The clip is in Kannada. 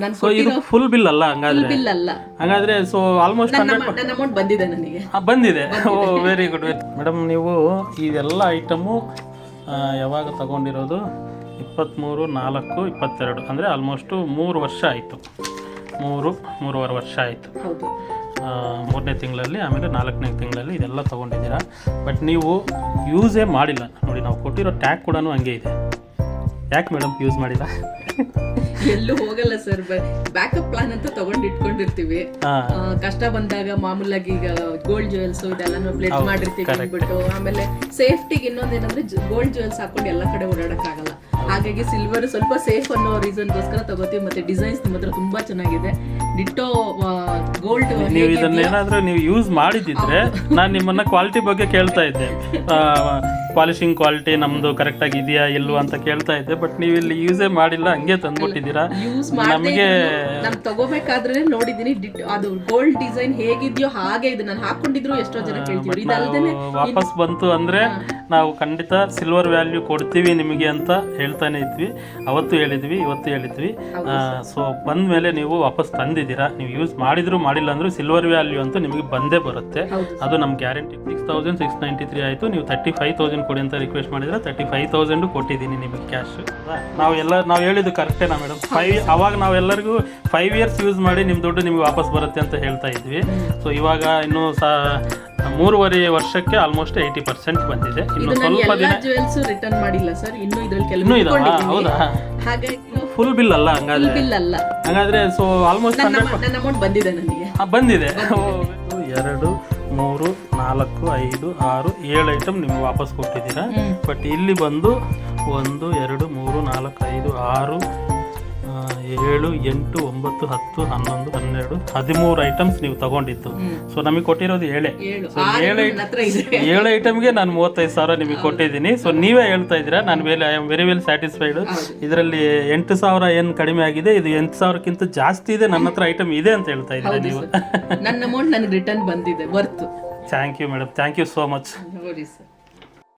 ನಾನು ಸೊ ಇದು ಫುಲ್ ಬಿಲ್ ಅಲ್ಲ ಹಂಗಾದ್ರೆ? ಬಿಲ್ ಅಲ್ಲ. ಹಾಗಾದ್ರೆ ಸೊ ಆಲ್ಮೋಸ್ಟ್ ನನ್ನ ಹಂಡ್ರೆಡ್ ನನ್ನ ಅಮೌಂಟ್ ಬಂದಿದೆ ನನಗೆ. ಬಂದಿದೆ. ಓ ವೆರಿ ಗುಡ್ ಮೇಡಮ್ ನೀವು ಇದೆಲ್ಲ ಐಟಮು ಯಾವಾಗ ತಗೊಂಡಿರೋದು? ಇಪ್ಪತ್ತ್ಮೂರು ನಾಲ್ಕು ಇಪ್ಪತ್ತೆರಡು. ಅಂದರೆ ಆಲ್ಮೋಸ್ಟು ಮೂರು ವರ್ಷ ಆಯಿತು. ಮೂರು ಮೂರುವರೆ ವರ್ಷ ಆಯಿತು. ಹೌದು. ಮೂರನೇ ತಿಂಗಳಲ್ಲಿ ಆಮೇಲೆ ನಾಲ್ಕನೇ ತಿಂಗಳಲ್ಲಿ ಇದೆಲ್ಲ ತೊಗೊಂಡಿದ್ದೀರಾ? ಬಟ್ ನೀವು ಯೂಸೇ ಮಾಡಿಲ್ಲ. ನೋಡಿ ನಾವು ಕೊಟ್ಟಿರೋ ಟ್ಯಾಗ್ ಕೂಡ ಹಂಗೆ ಇದೆ. ಯಾಕೆ ಮೇಡಮ್ ಯೂಸ್ ಮಾಡಿಲ್ಲ ಎಲ್ಲೂ ಹೋಗಲ್ಲ ಸರ್ ಬ್ಯಾಕಪ್ ಪ್ಲಾನ್ ಅಂತ ತಗೊಂಡು ಇಟ್ಕೊಂಡಿರ್ತೀವಿ. ಕಷ್ಟ ಬಂದಾಗ ಮಾಮೂಲಾಗಿ ಈಗ ಗೋಲ್ಡ್ ಜ್ಯುವೆಲ್ಸ್ ಇದೆಲ್ಲ ಪ್ಲೇಟ್ ಮಾಡಿರ್ತೀವಿ ಅಂದ್ಬಿಟ್ಟು ಆಮೇಲೆ ಸೇಫ್ಟಿಗೆ ಇನ್ನೊಂದೇನಂದ್ರೆ ಗೋಲ್ಡ್ ಜ್ಯುವೆಲ್ಸ್ ಹಾಕೊಂಡು ಎಲ್ಲ ಕಡೆ ಓಡಾಡಕ್ ಆಗಲ್ಲ ಹಾಗಾಗಿ ಸಿಲ್ವರ್ ಸ್ವಲ್ಪ ಸೇಫ್ ಅನ್ನೋ ರೀಸನ್ಗೋಸ್ಕರ ತಗೋತೀವಿ. ಮತ್ತೆ ಡಿಸೈನ್ಸ್ ನಿಮ್ಮ ಹತ್ರ ತುಂಬಾ ಚೆನ್ನಾಗಿದೆ. ಡಿಟ್ಟೋ ಗೋಲ್ಡ್ ನೀವು ಇದನ್ನೇನಾದರೂ ನೀವು ಯೂಸ್ ಮಾಡಿದ್ದಿದ್ರೆ ನಾನು ನಿಮ್ಮನ್ನ ಕ್ವಾಲಿಟಿ ಬಗ್ಗೆ ಕೇಳ್ತಾ ಇದ್ದೆ. ಪಾಲಿಶಿಂಗ್ ಕ್ವಾಲಿಟಿ ನಮ್ದು ಕರೆಕ್ಟ್ ಆಗಿ ಇದೆಯಾ ಇಲ್ವಾ ಅಂತ ಕೇಳ್ತಾ ಇದ್ದೆ. ಬಟ್ ನೀವು ಇಲ್ಲಿ ಯೂಸೇ ಮಾಡಿಲ್ಲ ಹಂಗೆ ತಂದ್ಬಿಟ್ಟಿದ್ದೀರಾ. ನಮಗೆ ನಾನು ತಗೋಬೇಕಾದ್ರೆ ನೋಡಿದೀನಿ ಅದು ಗೋಲ್ಡ್ ಡಿಸೈನ್ ಹೇಗಿದ್ಯೋ ಹಾಗೆ ಇದೆ. ನಾನು ಹಾಕೊಂಡಿದ್ರು ಎಷ್ಟೋ ಜನ ಕೇಳ್ತೀವಿ ವಾಪಸ್ ಬಂತು ಅಂದ್ರೆ ನಾವು ಖಂಡಿತ ಸಿಲ್ವರ್ ವ್ಯಾಲ್ಯೂ ಕೊಡ್ತೀವಿ ನಿಮಗೆ ಅಂತ ಹೇಳ್ತಾನೆ ಇದ್ವಿ. ಅವತ್ತು ಹೇಳಿದ್ವಿ ಇವತ್ತು ಹೇಳಿದ್ವಿ. ಸೊ ಬಂದ ಮೇಲೆ ನೀವು ವಾಪಸ್ ತಂದಿದ್ದೀರಾ? ನೀವು ಯೂಸ್ ಮಾಡಿದ್ರು ಮಾಡಿಲ್ಲ ಅಂದ್ರೂ ಸಿಲ್ವರ್ ವ್ಯಾಲ್ಯೂ ಅಂತೂ ನಿಮಗೆ ಬಂದೇ ಬರುತ್ತೆ. ಅದು ನಮ್ಮ guarantee six thousand six ninety three ಆಯಿತು. ನೀವು ತರ್ಟಿ ಫೈವ್ ತೌಸಂಡ್ ಕೊಡಿ ಅಂತ ರಿಕ್ವೆಸ್ಟ್ ಮಾಡಿದ್ರೆ ತರ್ಟಿ ಫೈವ್ ತೌಸಂಡು ಕೊಟ್ಟಿದ್ದೀನಿ ನಿಮಗೆ ಕ್ಯಾಶ್ ನಾವು ಎಲ್ಲ ನಾವು ಹೇಳಿದ್ದು ಕರೆಕ್ಟೇನಾ ಮೇಡಮ್ ಫೈವ್ ಅವಾಗ ನಾವೆಲ್ಲರಿಗೂ ಫೈವ್ ಇಯರ್ಸ್ ಯೂಸ್ ಮಾಡಿ ನಿಮ್ಮ ದುಡ್ಡು ನಿಮ್ಗೆ ವಾಪಸ್ ಬರುತ್ತೆ ಅಂತ ಹೇಳ್ತಾ ಇದ್ವಿ. ಸೊ ಇವಾಗ ಇನ್ನೂ ಸಹ ಮೂರುವರೆ ವರ್ಷಕ್ಕೆ ಆಲ್ಮೋಸ್ಟ್ ಏಯ್ಟಿ ಪರ್ಸೆಂಟ್ ಬಂದಿದೆ. ಇನ್ನು ಸ್ವಲ್ಪ ದಿನ ಜುವೆಲ್ಸ್ ರಿಟರ್ನ್ ಮಾಡಿಲ್ಲ ಸರ್ ಇನ್ನು ಇದ್ರಲ್ಲಿ ಕೆಲವು ಇದಾವ? ಹೌದಾ? ಹಾಗಾಗಿ ಫುಲ್ ಬಿಲ್ ಅಲ್ಲ ಹಂಗಾದ್ರೆ? ಬಿಲ್ ಅಲ್ಲ. ಹಂಗಾದ್ರೆ ಸೊ ಆಲ್ಮೋಸ್ಟ್ ನನ್ನ ಅಮೌಂಟ್ ಬಂದಿದೆ ನನಗೆ. ಬಂದಿದೆ. ಎರಡು ಮೂರು ನಾಲ್ಕು ಐದು ಆರು ಏಳು ಐಟಮ್ ನಿಮ್ಗೆ ವಾಪಸ್ ಕೊಟ್ಟಿದ್ದೀರಾ. ಬಟ್ ಇಲ್ಲಿ ಬಂದು ಒಂದು ಎರಡು ಮೂರು ನಾಲ್ಕು ಐದು ಆರು ಏಳು ಎಂಟು ಒಂಬತ್ತು ಹತ್ತು ಹನ್ನೊಂದು ಹನ್ನೆರಡು ಹದಿಮೂರು ಐಟಮ್ಸ್ ನೀವು ತಗೊಂಡಿದ್ದು. ಸೊ ನಮಗೆ ಕೊಟ್ಟಿರೋದು ಏಳೆ. ಏಳು. ಏಳು ಐಟಮ್ಗೆ ನಾನು ಮೂವತ್ತೈದು ಸಾವಿರ ನಿಮಗೆ ಕೊಟ್ಟಿದ್ದೀನಿ. ಸೊ ನೀವೇ ಹೇಳ್ತಾ ಇದ್ದೀರಾ? ನಾನು well I am very well satisfied ಇದರಲ್ಲಿ ಎಂಟು ಸಾವಿರ ಏನು ಕಡಿಮೆ ಆಗಿದೆ? ಇದು ಎಂಟು ಸಾವಿರಕ್ಕಿಂತ ಜಾಸ್ತಿ ಇದೆ. ನನ್ನ ಹತ್ರ ಐಟಮ್ ಇದೆ ಅಂತ ಹೇಳ್ತಾ ಇದ್ದೀರಾ ನೀವು? ನನ್ನ ಅಮೌಂಟ್ ನನಗೆ ರಿಟರ್ನ್ ಬಂದಿದೆ. Worth thank you madam thank you so much ನೋಡಿ ಸರ್.